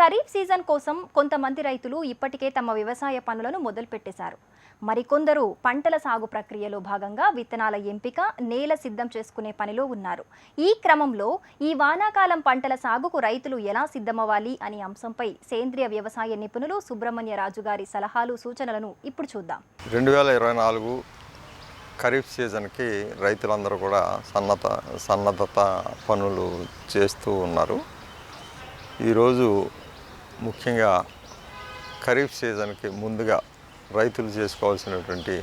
Kharif season కోసం కొంతమంది రైతులు ఇప్పటికే తమ వ్యవసాయ పనులను మొదలుపెట్టేశారు. మరికొందరు పంటల సాగు ప్రక్రియలో భాగంగా విత్తనాల ఎంపిక నేల సిద్ధం చేసుకునే పనిలో ఉన్నారు. ఈ క్రమంలో ఈ వానాకాలం పంటల సాగుకు రైతులు ఎలా సిద్ధమవ్వాలి అనే అంశంపై సేంద్రియ వ్యవసాయ నిపుణులు సుబ్రహ్మణ్య రాజు గారి సలహాలు సూచనలను ఇప్పుడు చూద్దాం. రెండు వేల ఇరవై నాలుగు ఖరీఫ్ సీజన్కి రైతులందరూ కూడా సన్నత సన్నద్ధత పనులు చేస్తూ ఉన్నారు. ఈరోజు ముఖ్యంగా ఖరీఫ్ సీజన్కి ముందుగా రైతులు చేసుకోవాల్సినటువంటి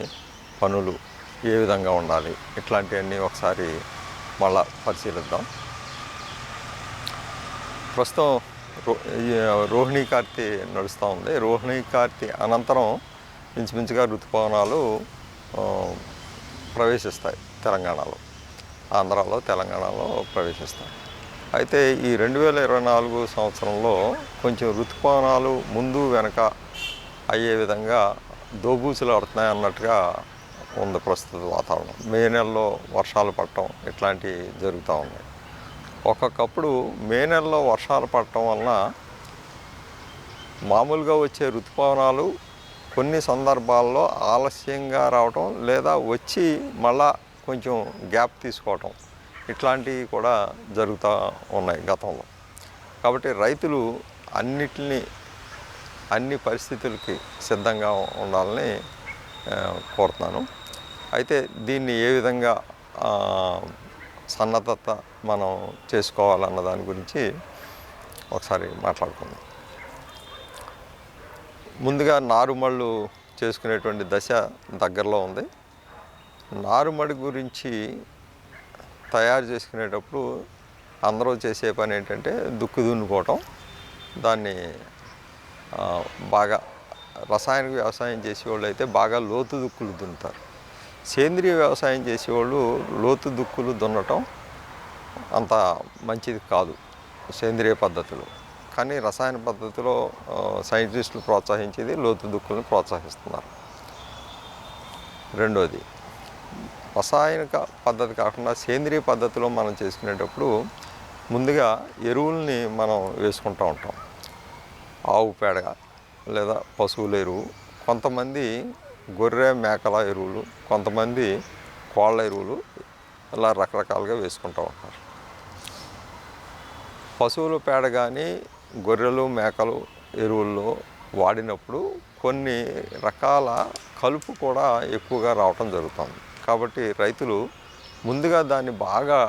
పనులు ఏ విధంగా ఉండాలి? ఇట్లాంటివన్నీ ఒకసారి మళ్ళా పరిశీలిద్దాం. ప్రస్తుతం రో ఈ రోహిణీ కార్తీ నడుస్తూ ఉంది. రోహిణీ కార్తీ అనంతరం ఇంచుమించుగా ఋతుపవనాలు ప్రవేశిస్తాయి తెలంగాణలో. ఆంధ్రాలో తెలంగాణలో ప్రవేశిస్తాయి. అయితే ఈ రెండు వేల ఇరవై నాలుగు సంవత్సరంలో కొంచెం ఋతుపవనాలు ముందు వెనక అయ్యే విధంగా దోబూచులు ఆడుతున్నాయి అన్నట్టుగా ఉంది ప్రస్తుత వాతావరణం. మే నెలలో వర్షాలు పడటం ఇట్లాంటివి జరుగుతూ ఉన్నాయి. ఒక్కొక్కప్పుడు మే నెలలో వర్షాలు పడటం వలన మామూలుగా వచ్చే ఋతుపవనాలు కొన్ని సందర్భాల్లో ఆలస్యంగా రావటం లేదా వచ్చి మళ్ళా కొంచెం గ్యాప్ తీసుకోవటం ఇట్లాంటివి కూడా జరుగుతూ ఉన్నాయి గతంలో. కాబట్టి రైతులు అన్నిటిని అన్ని పరిస్థితులకి సిద్ధంగా ఉండాలని కోరుతున్నాను. అయితే దీన్ని ఏ విధంగా సన్నద్ధత మనం చేసుకోవాలన్న దాని గురించి ఒకసారి మాట్లాడుకుందాం. ముందుగా నారుమళ్ళు చేసుకునేటువంటి దశ దగ్గరలో ఉంది. నారుమడి గురించి తయారు చేసుకునేటప్పుడు అందరూ చేసే పని ఏంటంటే దుక్కు దున్నుకోవటం. దాన్ని బాగా రసాయనిక వ్యవసాయం చేసేవాళ్ళు అయితే బాగా లోతు దుక్కులు దున్నుతారు. సేంద్రియ వ్యవసాయం చేసేవాళ్ళు లోతు దుక్కులు దున్నటం అంత మంచిది కాదు సేంద్రియ పద్ధతిలో. కానీ రసాయన పద్ధతిలో సైంటిస్టులు ప్రోత్సహించేది లోతు దుక్కులను ప్రోత్సహిస్తున్నారు. రెండోది రసాయనిక పద్ధతి కాకుండా సేంద్రియ పద్ధతిలో మనం చేసుకునేటప్పుడు ముందుగా ఎరువుల్ని మనం వేసుకుంటూ ఉంటాం. ఆవు పేడ లేదా పశువుల ఎరువు. కొంతమంది గొర్రె మేకల ఎరువులు కొంతమంది కోళ్ళ ఎరువులు ఇలా రకరకాలుగా వేసుకుంటూ ఉంటారు. పశువుల పేడ కానీ గొర్రెలు మేకలు ఎరువుల్లో వాడినప్పుడు కొన్ని రకాల కలుపు కూడా ఎక్కువగా రావటం జరుగుతుంది. కాబట్టి రైతులు ముందుగా దాన్ని బాగా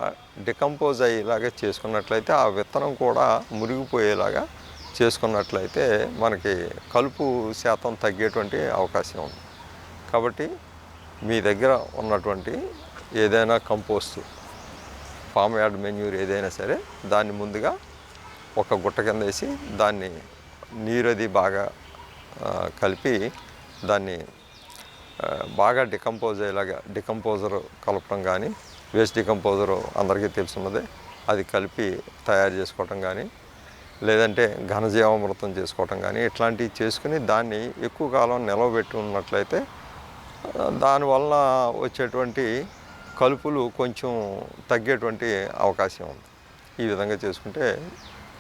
డికంపోజ్ అయ్యేలాగా చేసుకున్నట్లయితే ఆ విత్తనం కూడా మురిగిపోయేలాగా చేసుకున్నట్లయితే మనకి కలుపు శాతం తగ్గేటువంటి అవకాశం ఉంది. కాబట్టి మీ దగ్గర ఉన్నటువంటి ఏదైనా కంపోస్ట్ ఫామ్ యార్డ్ మెన్యూర్ ఏదైనా సరే దాన్ని ముందుగా ఒక గుట్ట కింద వేసి దాన్ని నీరు అది బాగా కలిపి దాన్ని బాగా డికంపోజ్ అయ్యేలాగా డికంపోజర్ కలపడం కానీ వేస్ట్ డికంపోజర్ అందరికీ తెలుసున్నదే. అది కలిపి తయారు చేసుకోవటం కానీ లేదంటే ఘనజీవామృతం చేసుకోవటం కానీ ఇట్లాంటివి చేసుకుని దాన్ని ఎక్కువ కాలం నిలవబెట్టి ఉన్నట్లయితే దానివల్ల వచ్చేటువంటి కలుపులు కొంచెం తగ్గేటువంటి అవకాశం ఉంది. ఈ విధంగా చేసుకుంటే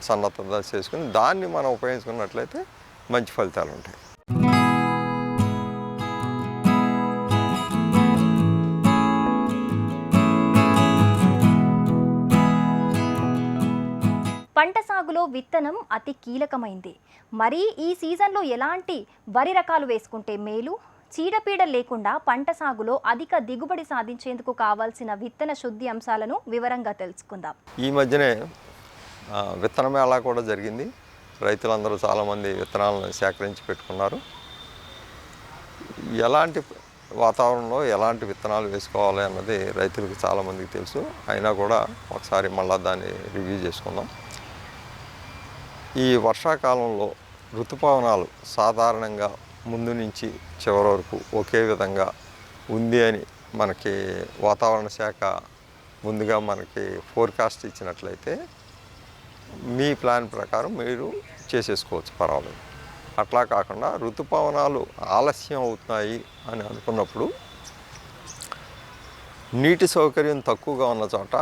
సన్నద్ధత చేసుకుని దాన్ని మనం ఉపయోగించుకున్నట్లయితే మంచి ఫలితాలు ఉంటాయి. పంట సాగులో విత్తనం అతి కీలకమైంది. మరి ఈ సీజన్లో ఎలాంటి వరి రకాలు వేసుకుంటే మేలు? చీడపీడ లేకుండా పంట సాగులో అధిక దిగుబడి సాధించేందుకు కావాల్సిన విత్తన శుద్ధి అంశాలను వివరంగా తెలుసుకుందాం. ఈ మధ్యనే విత్తన మేళా కూడా జరిగింది. రైతులందరూ చాలామంది విత్తనాలను సేకరించి పెట్టుకున్నారు. ఎలాంటి వాతావరణంలో ఎలాంటి విత్తనాలు వేసుకోవాలి అన్నది రైతులకు చాలామందికి తెలుసు. అయినా కూడా ఒకసారి మళ్ళా దాన్ని రివ్యూ చేసుకుందాం. ఈ వర్షాకాలంలో ఋతుపవనాలు సాధారణంగా ముందు నుంచి చివరి వరకు ఒకే విధంగా ఉంది అని మనకి వాతావరణ శాఖ ముందుగా మనకి ఫోర్కాస్ట్ ఇచ్చినట్లయితే మీ ప్లాన్ ప్రకారం మీరు చేసేసుకోవచ్చు పర్వాలేదు. అట్లా కాకుండా ఋతుపవనాలు ఆలస్యం అవుతున్నాయి అని అనుకున్నప్పుడు నీటి సౌకర్యం తక్కువగా ఉన్న చోట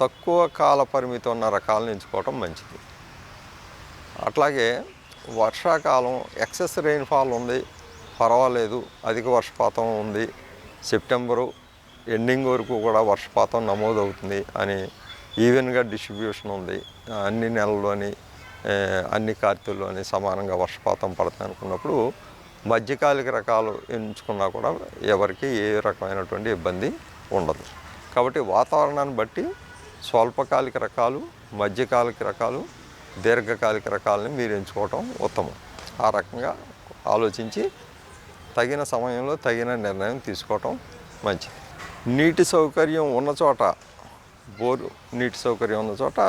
తక్కువ కాల పరిమితి ఉన్న రకాలను ఎంచుకోవటం మంచిది. అట్లాగే వర్షాకాలం ఎక్సెస్ రెయిన్ఫాల్ ఉంది పర్వాలేదు అధిక వర్షపాతం ఉంది సెప్టెంబరు ఎండింగ్ వరకు కూడా వర్షపాతం నమోదవుతుంది అని ఈవెన్గా డిస్ట్రిబ్యూషన్ ఉంది. అన్ని నెలల్లోని అన్ని కార్తీల్లోని సమానంగా వర్షపాతం పడుతుంది అనుకున్నప్పుడు మధ్యకాలిక రకాలు ఎంచుకున్నా కూడా ఎవరికి ఏ రకమైనటువంటి ఇబ్బంది ఉండదు. కాబట్టి వాతావరణాన్ని బట్టి స్వల్పకాలిక రకాలు మధ్యకాలిక రకాలు దీర్ఘకాలిక రకాలని మీరు ఎంచుకోవటం ఉత్తమం. ఆ రకంగా ఆలోచించి తగిన సమయంలో తగిన నిర్ణయం తీసుకోవటం మంచిది. నీటి సౌకర్యం ఉన్న చోట బోరు నీటి సౌకర్యం ఉన్న చోట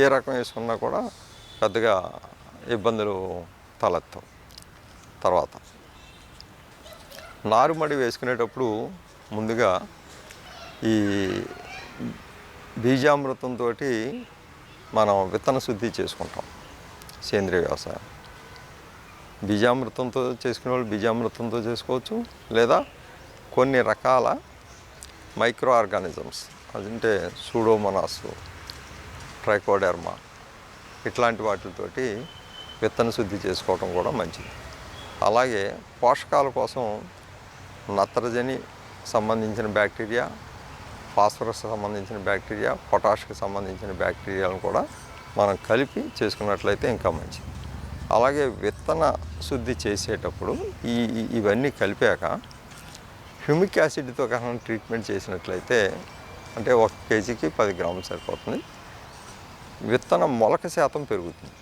ఏ రకం వేసుకున్నా కూడా పెద్దగా ఇబ్బందులు తలెత్తాం తర్వాత నారుమడి వేసుకునేటప్పుడు ముందుగా ఈ బీజామృతంతో మనం విత్తన శుద్ధి చేసుకుంటాం. సేంద్రియ వ్యవసాయం. బీజామృతంతో చేసుకునే వాళ్ళు బీజామృతంతో చేసుకోవచ్చు లేదా కొన్ని రకాల మైక్రో ఆర్గానిజమ్స్ అదంటే సూడోమోనాస్ ట్రైకోడెర్మా ఇట్లాంటి వాటితోటి విత్తన శుద్ధి చేసుకోవడం కూడా మంచిది. అలాగే పోషకాల కోసం నత్రజని సంబంధించిన బ్యాక్టీరియా ఫాస్ఫరస్ సంబంధించిన బ్యాక్టీరియా పొటాష్కి సంబంధించిన బ్యాక్టీరియాలను కూడా మనం కలిపి చేసుకున్నట్లయితే ఇంకా మంచిది. అలాగే విత్తన శుద్ధి చేసేటప్పుడు ఈ ఇవన్నీ కలిపాక హ్యూమిక్ యాసిడ్తో కనుక ట్రీట్మెంట్ చేసినట్లయితే అంటే ఒక కేజీకి పది గ్రాములు సరిపోతుంది. విత్తన మొలక శాతం పెరుగుతుంది.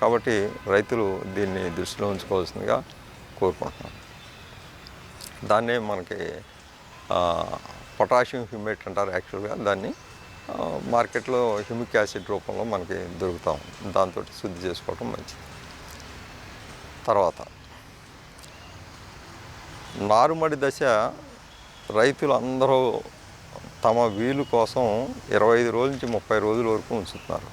కాబట్టి రైతులు దీన్ని దృష్టిలో ఉంచుకోవాల్సిందిగా కోరుకుంటున్నాను. దాన్నే మనకి పొటాషియం హ్యూమేట్ అంటారు యాక్చువల్గా. దాన్ని మార్కెట్లో హ్యూమిక్ యాసిడ్ రూపంలో మనకి దొరుకుతాం దాంతో శుద్ధి చేసుకోవటం మంచిది. తర్వాత నారుమడి దశ రైతులు అందరూ తమ వీలు కోసం ఇరవై ఐదు రోజుల నుంచి ముప్పై రోజుల వరకు ఉంచుతున్నారు.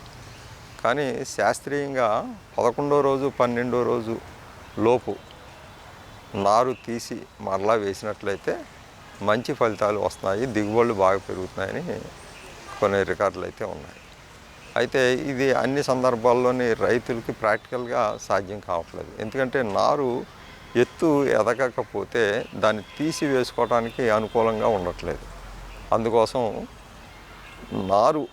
కానీ శాస్త్రీయంగా పదకొండో రోజు పన్నెండో రోజు లోపు నారు తీసి మరలా వేసినట్లయితే మంచి ఫలితాలు వస్తున్నాయి దిగుబడులు బాగా పెరుగుతున్నాయని కొన్ని రికార్డులు అయితే ఉన్నాయి. అయితే ఇది అన్ని సందర్భాల్లోని రైతులకి ప్రాక్టికల్గా సాధ్యం కావట్లేదు. ఎందుకంటే నారు ఎత్తు ఎదగకపోతే దాన్ని తీసి వేసుకోవడానికి అనుకూలంగా ఉండట్లేదు. అందుకోసం నారు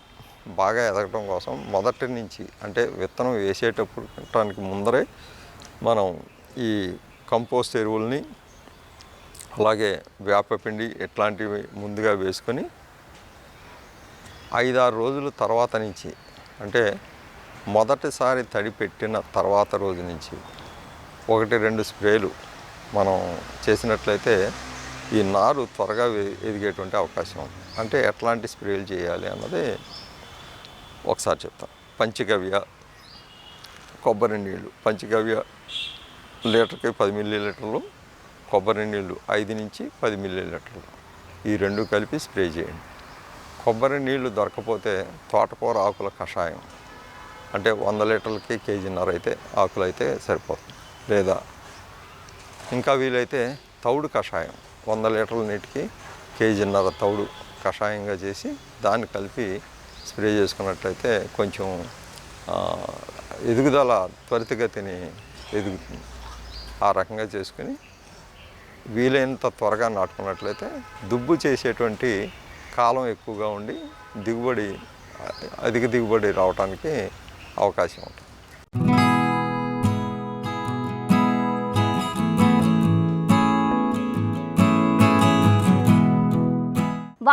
బాగా ఎదగటం కోసం మొదటి నుంచి అంటే విత్తనం వేసేటప్పుడు ముందరే మనం ఈ కంపోస్ట్ ఎరువుల్ని అలాగే వేపపిండి ఇట్లాంటివి ముందుగా వేసుకొని ఐదారు రోజుల తర్వాత నుంచి అంటే మొదటిసారి తడి పెట్టిన తర్వాత రోజు నుంచి ఒకటి రెండు స్ప్రేలు మనం చేసినట్లయితే ఈ నారు త్వరగా ఎదిగేటువంటి అవకాశం ఉంది. అంటే ఎట్లాంటి స్ప్రేలు చేయాలి అన్నది ఒకసారి చెప్తాను పంచగవ్య కొబ్బరి నీళ్ళు పంచగవ్య లీటర్కి పది మిల్లీ లీటర్లు కొబ్బరి నీళ్ళు ఐదు నుంచి పది మిల్లీలీటర్లు. ఈ రెండు కలిపి స్ప్రే చేయండి. కొబ్బరి నీళ్ళు దొరకపోతే తోటకూర ఆకుల కషాయం. అంటే వంద లీటర్లకి కేజీన్నర అయితే ఆకులు అయితే సరిపోతుంది. లేదా ఇంకా వీలైతే తౌడు కషాయం. వంద లీటర్ల నీటికి కేజీన్నర తౌడు కషాయంగా చేసి దాన్ని కలిపి స్ప్రే చేసుకున్నట్లయితే కొంచెం ఎదుగుదల త్వరితగతిని ఎదుగుతుంది. ఆ రకంగా చేసుకుని వీలైనంత త్వరగా నాటుకున్నట్లయితే దుబ్బు చేసేటువంటి కాలం ఎక్కువగా ఉండి దిగుబడి అధిక దిగుబడి రావడానికి అవకాశం ఉంటుంది.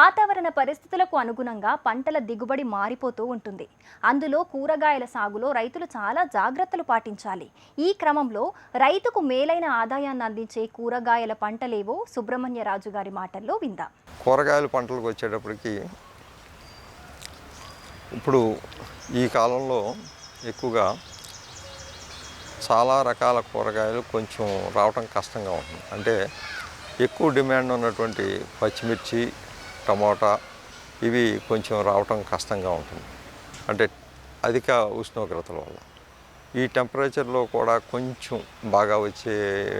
వాతావరణ పరిస్థితులకు అనుగుణంగా పంటల దిగుబడి మారిపోతూ ఉంటుంది. అందులో కూరగాయల సాగులో రైతులు చాలా జాగ్రత్తలు పాటించాలి. ఈ క్రమంలో రైతుకు మేలైన ఆదాయాన్ని అందించే కూరగాయల పంటలేవో సుబ్రహ్మణ్య రాజు గారి మాటల్లో విందాం. కూరగాయల పంటలకు వచ్చేటప్పటికి ఇప్పుడు ఈ కాలంలో ఎక్కువగా చాలా రకాల కూరగాయలు కొంచెం రావటం కష్టంగా ఉంటుంది. అంటే ఎక్కువ డిమాండ్ ఉన్నటువంటి పచ్చిమిర్చి టమోటా ఇవి కొంచెం రావటం కష్టంగా ఉంటుంది. అంటే అధిక ఉష్ణోగ్రతల వల్ల. ఈ టెంపరేచర్లో కూడా కొంచెం బాగా వచ్చే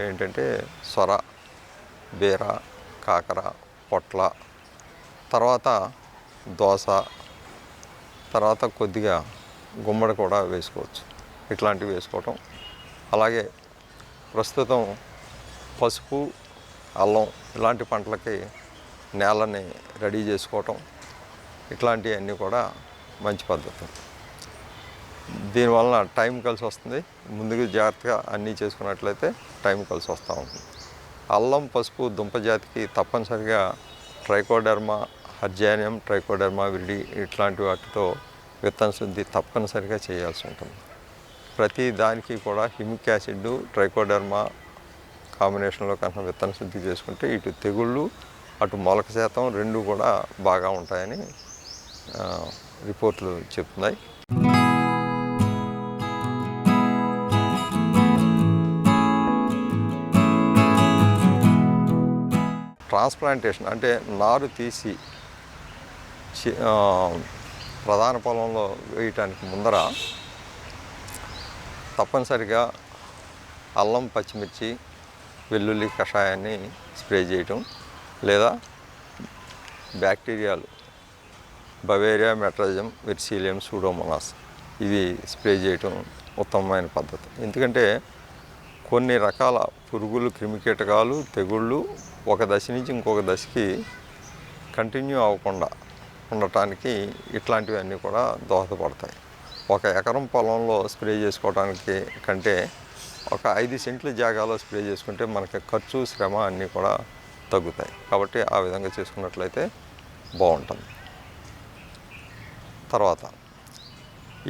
ఏంటంటే సొర బీర కాకర పొట్ల తర్వాత దోస తర్వాత కొద్దిగా గుమ్మడి కూడా వేసుకోవచ్చు. ఇట్లాంటివి వేసుకోవటం. అలాగే ప్రస్తుతం పసుపు అల్లం ఇలాంటి పంటలకి నేలని రెడీ చేసుకోవటం ఇట్లాంటివన్నీ కూడా మంచి పద్ధతి. దీనివలన టైం కలిసి వస్తుంది. ముందుగా జాగ్రత్తగా అన్నీ చేసుకున్నట్లయితే టైం కలిసి వస్తూ ఉంటుంది. అల్లం పసుపు దుంప జాతికి తప్పనిసరిగా ట్రైకోడర్మా హర్జానియం ట్రైకోడర్మా విడి ఇట్లాంటి వాటితో విత్తన శుద్ధి తప్పనిసరిగా చేయాల్సి ఉంటుంది. ప్రతి దానికి కూడా హిమిక్ యాసిడ్ ట్రైకోడర్మా కాంబినేషన్లో కన్నా విత్తన శుద్ధి చేసుకుంటే ఇటు తెగుళ్ళు అటు మొలక శాతం రెండు కూడా బాగా ఉంటాయని రిపోర్ట్లు చెప్తున్నాయి. ట్రాన్స్ప్లాంటేషన్ అంటే నారు తీసి ప్రధాన పొలంలో వేయటానికి ముందర తప్పనిసరిగా అల్లం పచ్చిమిర్చి వెల్లుల్లి కషాయాన్ని స్ప్రే చేయటం లేదా బ్యాక్టీరియాలు బవేరియా మెట్రజం వెర్సీలియం సూడోమోనాస్ ఇవి స్ప్రే చేయటం ఉత్తమమైన పద్ధతి. ఎందుకంటే కొన్ని రకాల పురుగులు క్రిమికీటకాలు తెగుళ్ళు ఒక దశ నుంచి ఇంకొక దశకి కంటిన్యూ అవ్వకుండా ఉండటానికి ఇట్లాంటివన్నీ కూడా దోహదపడతాయి. ఒక ఎకరం పొలంలో స్ప్రే చేసుకోవడానికి కంటే ఒక ఐదు సెంట్ల జాగాలో స్ప్రే చేసుకుంటే మనకి ఖర్చు శ్రమ అన్నీ కూడా తగ్గుతాయి. కాబట్టి ఆ విధంగా చేసుకున్నట్లయితే బాగుంటుంది. తర్వాత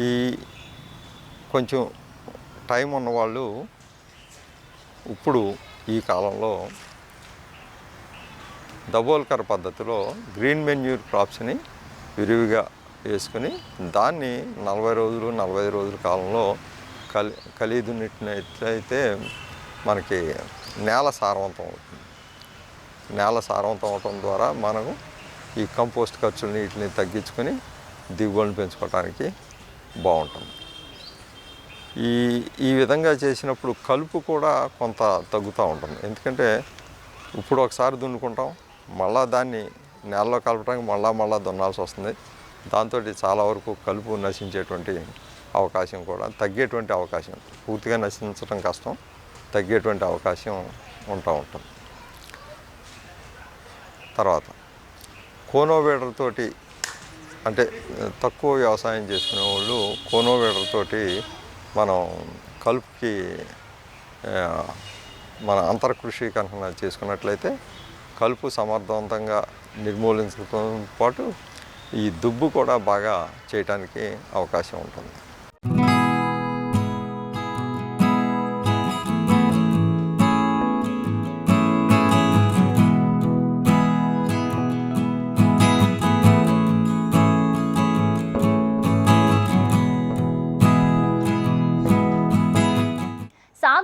ఈ కొంచెం టైం ఉన్నవాళ్ళు ఇప్పుడు ఈ కాలంలో దబోల్కర్ పద్ధతిలో గ్రీన్ మెన్యూర్ క్రాప్స్ని విరివిగా వేసుకుని దాన్ని నలభై రోజులు నలభై ఐదు రోజుల కాలంలో కలి కలిదున్నట్లయితే మనకి నేల సారవంతం అవుతుంది. నేల సారవంతం అవటం ద్వారా మనము ఈ కంపోస్ట్ ఖర్చుల్ని వీటిని తగ్గించుకొని దిగుబడిని పెంచుకోవడానికి బాగుంటుంది. ఈ ఈ విధంగా చేసినప్పుడు కలుపు కూడా కొంత తగ్గుతూ ఉంటుంది. ఎందుకంటే ఇప్పుడు ఒకసారి దున్నుకుంటాం మళ్ళా దాన్ని నేలలో కలపడానికి మళ్ళా మళ్ళా దున్నాల్సి వస్తుంది. దాంతో చాలా వరకు కలుపు నశించేటువంటి అవకాశం కూడా తగ్గేటువంటి అవకాశం పూర్తిగా నశించడం కష్టం తగ్గేటువంటి అవకాశం ఉంటా ఉంటుంది. తర్వాత కోనోవేడర్ తోటి అంటే తక్కువ వ్యవసాయం చేసుకునే వాళ్ళు కోనోవేడర్ తోటి మనం కలుపుకి మన అంతర్కృషి కనుక చేసుకున్నట్లయితే కలుపు సమర్థవంతంగా నిర్మూలించడంతో పాటు ఈ దుబ్బు కూడా బాగా చేయటానికి అవకాశం ఉంటుంది.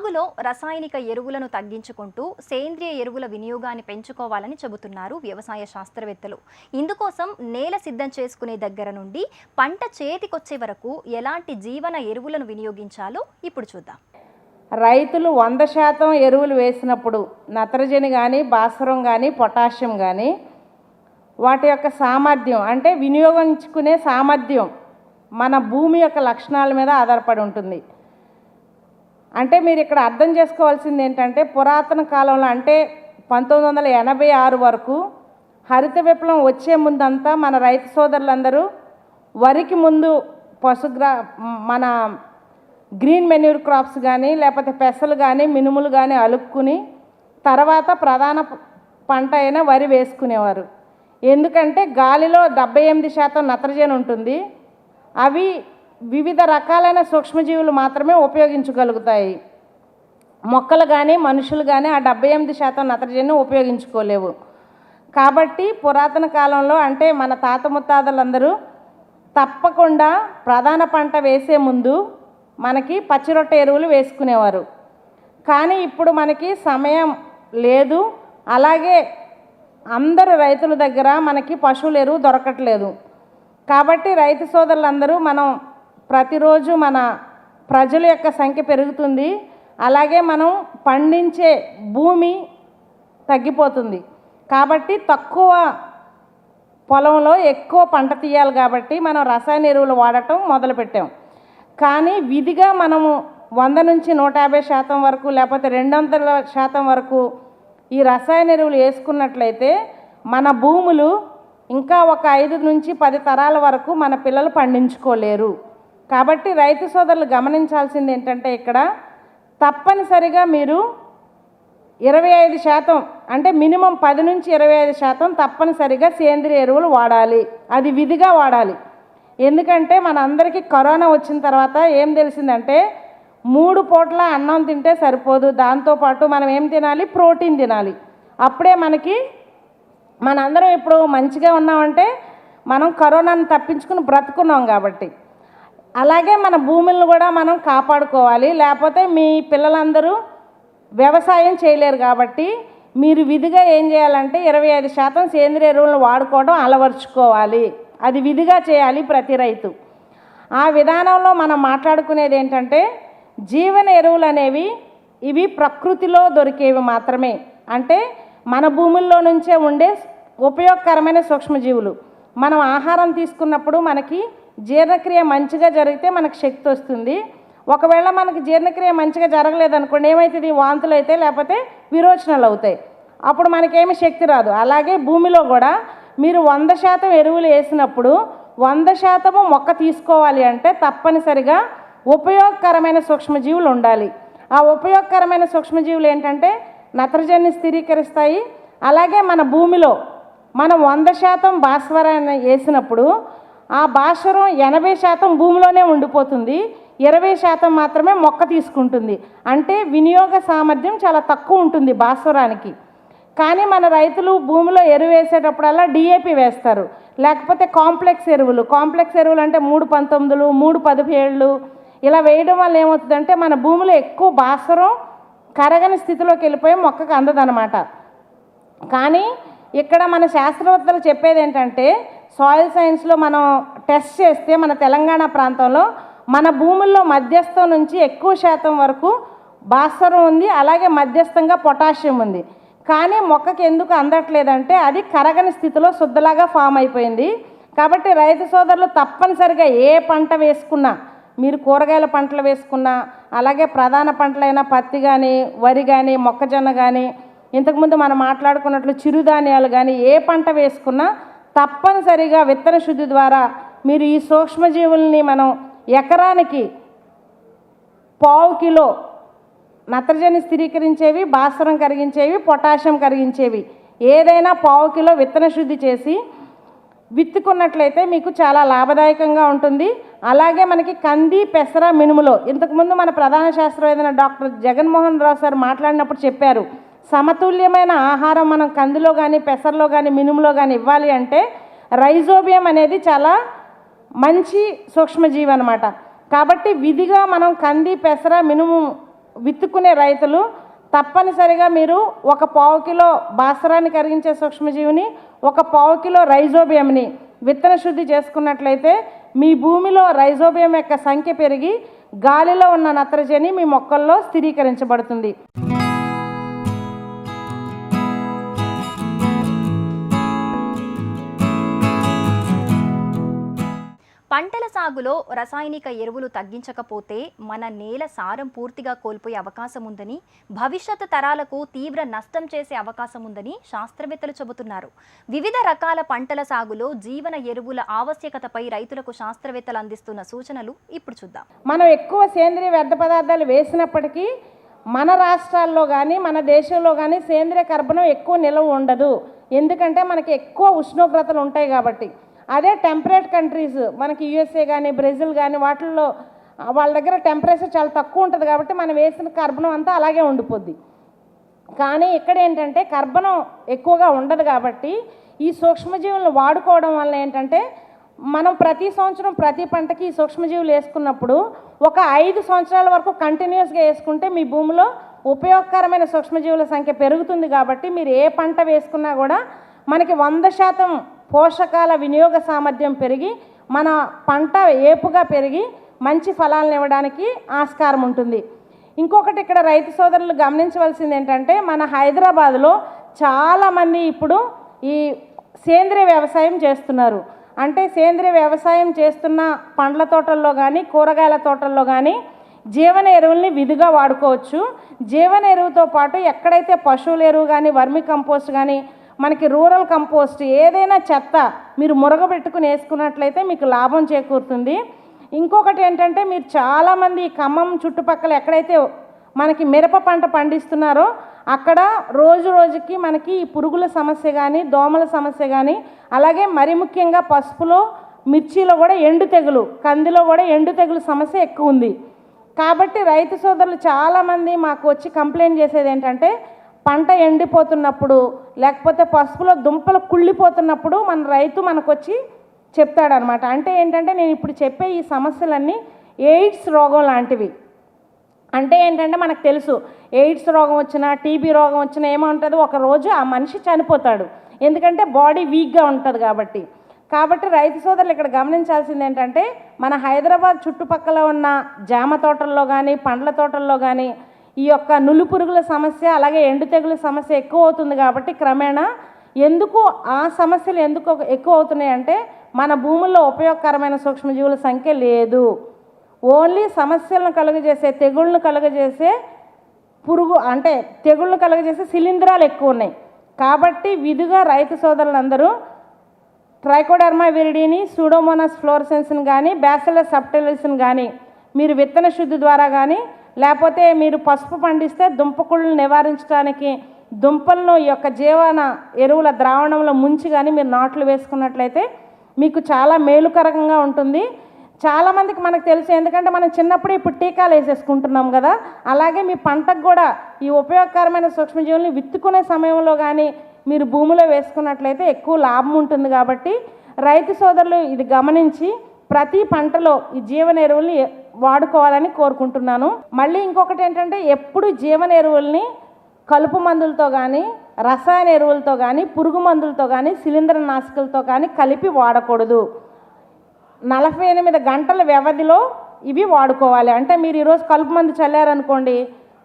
సాగులో రసాయనిక ఎరువులను తగ్గించుకుంటూ సేంద్రియ ఎరువుల వినియోగాన్ని పెంచుకోవాలని చెబుతున్నారు వ్యవసాయ శాస్త్రవేత్తలు. ఇందుకోసం నేల సిద్ధం చేసుకునే దగ్గర నుండి పంట చేతికొచ్చే వరకు ఎలాంటి జీవన ఎరువులను వినియోగించాలో ఇప్పుడు చూద్దాం. రైతులు వంద శాతం ఎరువులు వేసినప్పుడు నత్రజని కానీ భాస్వరం కానీ పొటాషియం కానీ వాటి యొక్క సామర్థ్యం అంటే వినియోగించుకునే సామర్థ్యం మన భూమి యొక్క లక్షణాల మీద ఆధారపడి ఉంటుంది. అంటే మీరు ఇక్కడ అర్థం చేసుకోవాల్సింది ఏంటంటే పురాతన కాలంలో అంటే పంతొమ్మిది వందల ఎనభై ఆరు వరకు హరిత విప్లవం వచ్చే ముందంతా మన రైతు సోదరులందరూ వరికి ముందు పశుగ్రా మన గ్రీన్ మెన్యూర్ క్రాప్స్ కానీ లేకపోతే పెసలు కానీ మినుములు కానీ అలుక్కుని తర్వాత ప్రధాన పంట అయిన వరి వేసుకునేవారు. ఎందుకంటే గాలిలో డెబ్బై ఎనిమిది శాతం నత్రజని ఉంటుంది. అవి వివిధ రకాలైన సూక్ష్మజీవులు మాత్రమే ఉపయోగించగలుగుతాయి. మొక్కలు కానీ మనుషులు కానీ ఆ డెబ్బై ఎనిమిది శాతం నత్రజనిని ఉపయోగించుకోలేవు. కాబట్టి పురాతన కాలంలో అంటే మన తాత ముత్తాతలందరూ తప్పకుండా ప్రధాన పంట వేసే ముందు మనకి పచ్చిరొట్ట ఎరువులు వేసుకునేవారు. కానీ ఇప్పుడు మనకి సమయం లేదు. అలాగే అందరు రైతుల దగ్గర మనకి పశువుల ఎరువు దొరకట్లేదు. కాబట్టి రైతు సోదరులందరూ మనం ప్రతిరోజు మన ప్రజల యొక్క సంఖ్య పెరుగుతుంది. అలాగే మనం పండించే భూమి తగ్గిపోతుంది. కాబట్టి తక్కువ పొలంలో ఎక్కువ పంట తీయాలి కాబట్టి మనం రసాయన ఎరువులు వాడటం మొదలుపెట్టాం. కానీ విధిగా మనము వంద నుంచి నూట యాభై శాతం వరకు లేకపోతే రెండు వందల శాతం వరకు ఈ రసాయన ఎరువులు వేసుకున్నట్లయితే మన భూములు ఇంకా ఒక ఐదు నుంచి పది తరాల వరకు మన పిల్లలు పండించుకోలేరు. కాబట్టి రైతు సోదరులు గమనించాల్సింది ఏంటంటే ఇక్కడ తప్పనిసరిగా మీరు ఇరవై ఐదు శాతం అంటే మినిమం పది నుంచి ఇరవై ఐదు శాతం తప్పనిసరిగా సేంద్రియ ఎరువులు వాడాలి. అది విధిగా వాడాలి. ఎందుకంటే మన అందరికీ కరోనా వచ్చిన తర్వాత ఏం తెలిసిందంటే మూడు పూట్ల అన్నం తింటే సరిపోదు. దాంతోపాటు మనం ఏం తినాలి? ప్రోటీన్ తినాలి. అప్పుడే మనకి మనందరం ఇప్పుడు మంచిగా ఉన్నామంటే మనం కరోనాను తప్పించుకుని బ్రతుకున్నాం కాబట్టి. అలాగే మన భూములను కూడా మనం కాపాడుకోవాలి. లేకపోతే మీ పిల్లలందరూ వ్యవసాయం చేయలేరు కాబట్టి మీరు విధిగా ఏం చేయాలంటే ఇరవై ఐదు శాతం సేంద్రియ ఎరువులను వాడుకోవడం అలవర్చుకోవాలి. అది విధిగా చేయాలి ప్రతి రైతు. ఆ విధానంలో మనం మాట్లాడుకునేది ఏంటంటే జీవన ఎరువులు అనేవి ఇవి ప్రకృతిలో దొరికేవి మాత్రమే. అంటే మన భూముల్లో నుంచే ఉండే ఉపయోగకరమైన సూక్ష్మజీవులు. మనం ఆహారం తీసుకున్నప్పుడు మనకి జీర్ణక్రియ మంచిగా జరిగితే మనకు శక్తి వస్తుంది. ఒకవేళ మనకి జీర్ణక్రియ మంచిగా జరగలేదనుకోండి ఏమవుతుంది వాంతులు అయితే లేకపోతే విరోచనలు అవుతాయి అప్పుడు మనకేమి శక్తి రాదు. అలాగే భూమిలో కూడా మీరు వంద శాతం ఎరువులు వేసినప్పుడు వంద శాతము మొక్క తీసుకోవాలి అంటే తప్పనిసరిగా ఉపయోగకరమైన సూక్ష్మజీవులు ఉండాలి. ఆ ఉపయోగకరమైన సూక్ష్మజీవులు ఏంటంటే నత్రజని స్థిరీకరిస్తాయి. అలాగే మన భూమిలో మనం వంద శాతం భాస్వరాన్ని వేసినప్పుడు ఆ భాస్వరం ఎనభై శాతం భూమిలోనే ఉండిపోతుంది. ఇరవై శాతం మాత్రమే మొక్క తీసుకుంటుంది. అంటే వినియోగ సామర్థ్యం చాలా తక్కువ ఉంటుంది భాస్వరానికి. కానీ మన రైతులు భూమిలో ఎరువు వేసేటప్పుడల్లా డిఏపి వేస్తారు. లేకపోతే కాంప్లెక్స్ ఎరువులు. కాంప్లెక్స్ ఎరువులు అంటే మూడు పంతొమ్మిదిలు మూడు పదిహేళ్ళు ఇలా వేయడం వల్ల ఏమవుతుందంటే మన భూమిలో ఎక్కువ భాస్వరం కరగని స్థితిలోకి వెళ్ళిపోయి మొక్కకు అందదనమాట కానీ ఇక్కడ మన శాస్త్రవేత్తలు చెప్పేది ఏంటంటే సాయిల్ సైన్స్లో మనం టెస్ట్ చేస్తే మన తెలంగాణ ప్రాంతంలో మన భూముల్లో మధ్యస్థం నుంచి ఎక్కువ శాతం వరకు భాస్వరం ఉంది అలాగే మధ్యస్థంగా పొటాషియం ఉంది. కానీ మొక్కకి ఎందుకు అందట్లేదంటే అది కరగని స్థితిలో శుద్ధలాగా ఫామ్ అయిపోయింది. కాబట్టి రైతు సోదరులు తప్పనిసరిగా ఏ పంట వేసుకున్నా మీరు కూరగాయల పంటలు వేసుకున్నా అలాగే ప్రధాన పంటలైన పత్తి కానీ వరి కానీ మొక్కజొన్న కానీ ఇంతకుముందు మనం మాట్లాడుకున్నట్లు చిరుధాన్యాలు కానీ ఏ పంట వేసుకున్నా తప్పనిసరిగా విత్తన శుద్ధి ద్వారా మీరు ఈ సూక్ష్మజీవుల్ని మనం ఎకరానికి పావు కిలో నత్రజని స్థిరీకరించేవి భాస్వరం కరిగించేవి పొటాషియం కరిగించేవి. ఏదైనా పావు కిలో విత్తన శుద్ధి చేసి విత్తుకున్నట్లయితే మీకు చాలా లాభదాయకంగా ఉంటుంది. అలాగే మనకి కంది పెసర మినుములో. ఇంతకుముందు మన ప్రధాన శాస్త్రవేదన డాక్టర్ జగన్మోహన్ రావు సార్ మాట్లాడినప్పుడు చెప్పారు. సమతుల్యమైన ఆహారం మనం కందిలో కానీ పెసరలో కానీ మినుములో కానీ ఇవ్వాలి అంటే రైజోబియం అనేది చాలా మంచి సూక్ష్మజీవి అనమాట కాబట్టి విధిగా మనం కంది పెసర మినుము విత్తుకునే రైతులు తప్పనిసరిగా మీరు ఒక పావు కిలో బాసరాన్ని కరిగించే సూక్ష్మజీవిని ఒక పావు కిలో రైజోబియంని విత్తన శుద్ధి చేసుకున్నట్లయితే మీ భూమిలో రైజోబియం యొక్క సంఖ్య పెరిగి గాలిలో ఉన్న నత్రజని మీ మొక్కల్లో స్థిరీకరించబడుతుంది. పంటల సాగులో రసాయనిక ఎరువులు తగ్గించకపోతే మన నేల సారం పూర్తిగా కోల్పోయే అవకాశం ఉందని భవిష్యత్తు తరాలకు తీవ్ర నష్టం చేసే అవకాశం ఉందని శాస్త్రవేత్తలు చెబుతున్నారు. వివిధ రకాల పంటల సాగులో జీవన ఎరువుల ఆవశ్యకతపై రైతులకు శాస్త్రవేత్తలు అందిస్తున్న సూచనలు ఇప్పుడు చూద్దాం. మనం ఎక్కువ సేంద్రియ వ్యర్థ పదార్థాలు వేసినప్పటికీ మన రాష్ట్రాల్లో కానీ మన దేశంలో కానీ సేంద్రియ కర్బనం ఎక్కువ నిలవ ఉండదు. ఎందుకంటే మనకి ఎక్కువ ఉష్ణోగ్రతలు ఉంటాయి కాబట్టి. అదే టెంపరేట్ కంట్రీస్ మనకి యుఎస్ఏ కానీ బ్రెజిల్ కానీ వాటిల్లో వాళ్ళ దగ్గర టెంపరేచర్ చాలా తక్కువ ఉంటుంది కాబట్టి మనం వేసిన కర్బనం అంతా అలాగే ఉండిపోద్ది. కానీ ఇక్కడ ఏంటంటే కర్బనం ఎక్కువగా ఉండదు కాబట్టి ఈ సూక్ష్మజీవులను వాడుకోవడం వల్ల ఏంటంటే మనం ప్రతి సంవత్సరం ప్రతి పంటకి ఈ సూక్ష్మజీవులు వేసుకున్నప్పుడు ఒక ఐదు సంవత్సరాల వరకు కంటిన్యూస్గా వేసుకుంటే మీ భూమిలో ఉపయోగకరమైన సూక్ష్మజీవుల సంఖ్య పెరుగుతుంది కాబట్టి మీరు ఏ పంట వేసుకున్నా కూడా మనకి వంద శాతం పోషకాల వినియోగ సామర్థ్యం పెరిగి మన పంట ఏపుగా పెరిగి మంచి ఫలాలను ఇవ్వడానికి ఆస్కారం ఉంటుంది. ఇంకొకటి ఇక్కడ రైతు సోదరులు గమనించవలసింది ఏంటంటే మన హైదరాబాద్లో చాలామంది ఇప్పుడు ఈ సేంద్రియ వ్యవసాయం చేస్తున్నారు. అంటే సేంద్రియ వ్యవసాయం చేస్తున్న పండ్ల తోటల్లో కానీ కూరగాయల తోటల్లో కానీ జీవన ఎరువుల్ని విధిగా వాడుకోవచ్చు. జీవన ఎరువుతో పాటు ఎక్కడైతే పశువుల ఎరువు కానీ వర్మి కంపోస్ట్ కానీ మనకి రూరల్ కంపోస్ట్ ఏదైనా చెత్త మీరు మురగబెట్టుకుని వేసుకున్నట్లయితే మీకు లాభం చేకూరుతుంది. ఇంకొకటి ఏంటంటే మీరు చాలామంది ఈ ఖమ్మం చుట్టుపక్కల ఎక్కడైతే మనకి మిరప పంట పండిస్తున్నారో అక్కడ రోజు రోజుకి మనకి ఈ పురుగుల సమస్య కానీ దోమల సమస్య కానీ అలాగే మరి ముఖ్యంగా పసుపులో మిర్చిలో కూడా ఎండు తెగులు కందిలో కూడా ఎండు తెగులు సమస్య ఎక్కువ ఉంది. కాబట్టి రైతు సోదరులు చాలామంది మాకు వచ్చి కంప్లైంట్ చేసేది ఏంటంటే పంట ఎండిపోతున్నప్పుడు లేకపోతే పసుపులో దుంపలు కుళ్ళిపోతున్నప్పుడు మన రైతు మనకు వచ్చి చెప్తాడనమాట. అంటే ఏంటంటే నేను ఇప్పుడు చెప్పే ఈ సమస్యలన్నీ ఎయిడ్స్ రోగం లాంటివి. అంటే ఏంటంటే మనకు తెలుసు ఎయిడ్స్ రోగం వచ్చినా టీబీ రోగం వచ్చినా ఏమంటుంది? ఒక రోజు ఆ మనిషి చనిపోతాడు. ఎందుకంటే బాడీ వీక్గా ఉంటుంది కాబట్టి. కాబట్టి రైతు సోదరులు ఇక్కడ గమనించాల్సింది ఏంటంటే మన హైదరాబాద్ చుట్టుపక్కల ఉన్న జామ తోటల్లో కానీ పండ్ల తోటల్లో కానీ ఈ యొక్క నులు పురుగుల సమస్య అలాగే ఎండు తెగుల సమస్య ఎక్కువ అవుతుంది కాబట్టి క్రమేణా ఎందుకు ఆ సమస్యలు ఎందుకు ఎక్కువ అవుతున్నాయంటే మన భూముల్లో ఉపయోగకరమైన సూక్ష్మజీవుల సంఖ్య లేదు. ఓన్లీ సమస్యలను కలుగజేసే తెగుళ్ళను కలుగజేసే పురుగు అంటే తెగుళ్ళు కలుగజేసే శిలీంధ్రాలు ఎక్కువ ఉన్నాయి. కాబట్టి విధిగా రైతు సోదరులందరూ ట్రైకోడర్మా విరిడిని సూడోమోనాస్ ఫ్లోరసెన్స్ని కానీ బ్యాసిలస్ సబ్టెలిస్ని కానీ మీరు విత్తన శుద్ధి ద్వారా కానీ లేకపోతే మీరు పసుపు పండిస్తే దుంపకుళ్ళు నివారించడానికి దుంపలను యొక్క జీవన ఎరువుల ద్రావణంలో ముంచి కానీ మీరు నాట్లు వేసుకున్నట్లయితే మీకు చాలా మేలుకరంగా ఉంటుంది. చాలామందికి మనకు తెలుసు. ఎందుకంటే మనం చిన్నప్పుడు ఇప్పుడు టీకాలు వేసేసుకుంటున్నాం కదా. అలాగే మీ పంటకు కూడా ఈ ఉపయోగకరమైన సూక్ష్మజీవుల్ని విత్తుకునే సమయంలో కానీ మీరు భూమిలో వేసుకున్నట్లయితే ఎక్కువ లాభం ఉంటుంది కాబట్టి రైతు సోదరులు ఇది గమనించి ప్రతి పంటలో ఈ జీవన ఎరువుల్ని వాడుకోవాలని కోరుకుంటున్నాను. మళ్ళీ ఇంకొకటి ఏంటంటే ఎప్పుడు జీవన ఎరువుల్ని కలుపు మందులతో కానీ రసాయన ఎరువులతో కానీ పురుగు మందులతో కానీ శిలీంద్ర నాశకులతో కానీ కలిపి వాడకూడదు. నలభై ఎనిమిది గంటల వ్యవధిలో ఇవి వాడుకోవాలి. అంటే మీరు ఈరోజు కలుపు మందు చల్లారనుకోండి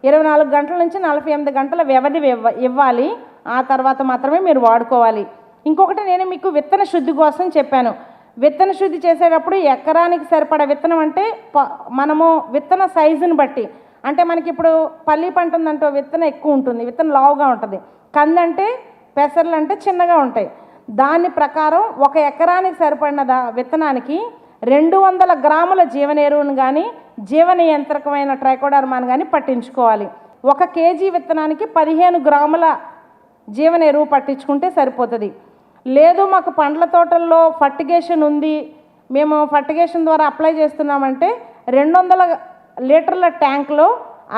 ఇరవై నాలుగు గంటల నుంచి నలభై ఎనిమిది గంటల వ్యవధి ఇవ్వ ఇవ్వాలి. ఆ తర్వాత మాత్రమే మీరు వాడుకోవాలి. ఇంకొకటి నేను మీకు విత్తన శుద్ధి కోసం చెప్పాను. విత్తన శుద్ధి చేసేటప్పుడు ఎకరానికి సరిపడా విత్తనం అంటే ప- మనము విత్తన సైజుని బట్టి. అంటే మనకి ఇప్పుడు పల్లి పంట ఉందంటే విత్తనం ఎక్కువ ఉంటుంది విత్తనం లావుగా ఉంటుంది. కందంటే పెసర్లు అంటే చిన్నగా ఉంటాయి. దాని ప్రకారం ఒక ఎకరానికి సరిపడిన దా విత్తనానికి రెండు వందల గ్రాముల జీవన ఎరువును కానీ జీవన యంత్రకమైన ట్రైకోడర్మాన్ కానీ పట్టించుకోవాలి. ఒక కేజీ విత్తనానికి పదిహేను గ్రాముల జీవన ఎరువు పట్టించుకుంటే సరిపోతుంది. లేదు మాకు పండ్ల తోటల్లో ఫర్టిగేషన్ ఉంది. మేము ఫర్టిగేషన్ ద్వారా అప్లై చేస్తున్నామంటే రెండు వందల లీటర్ల ట్యాంక్లో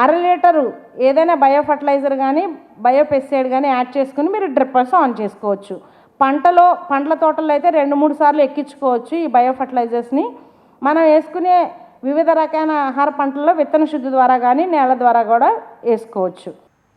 అర లీటరు ఏదైనా బయో ఫర్టిలైజర్ కానీ బయో పెస్టిసైడ్ కానీ యాడ్ చేసుకుని మీరు డ్రిప్పర్స్ ఆన్ చేసుకోవచ్చు. పంటలో పండ్ల తోటల్లో అయితే రెండు మూడు సార్లు ఎక్కించుకోవచ్చు ఈ బయో ఫర్టిలైజర్స్ని మనం వేసుకునే వివిధ రకాల ఆహార పంటల్లో విత్తన శుద్ధి ద్వారా కానీ నేల ద్వారా కూడా వేసుకోవచ్చు.